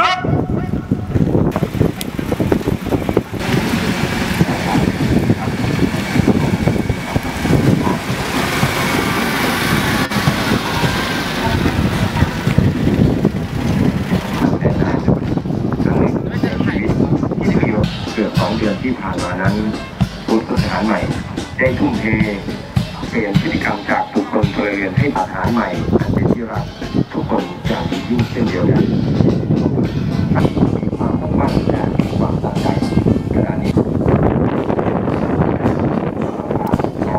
รับแต่นายจะครั้งหนึ่งในชีวิตที่เพียงเกือบสองเดือนที่ผ่านมานั้นผู้ฝึกทหารใหม่ ได้ทุ่มเท เปลี่ยนพฤติกรรมจากบุคคลพลเรือนให้ทหารใหม่อันเป็นที่รัก จะมียิ่งเช่นเดียวกันมีความมุ่งมั่นและมีความตั้งใจขณะนี้ เอา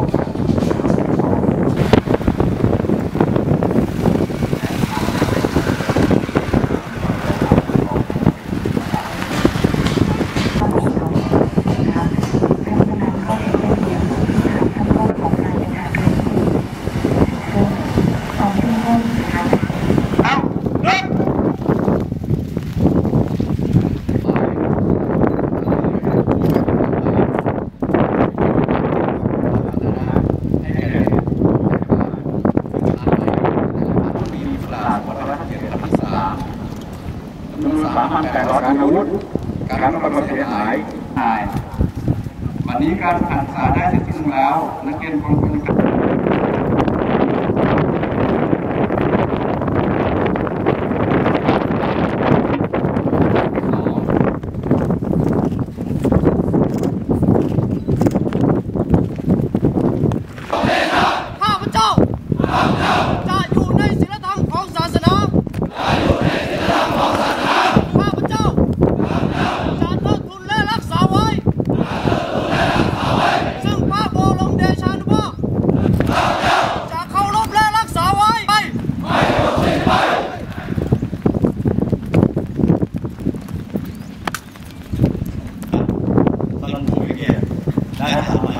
รับ จำนวนสามพันแปดร้อยอาวุธการบำบัดความเสียหายนายวันนี้การศึกษาได้เสร็จสิ้นลงแล้ว นักเรียนกองพล Yeah.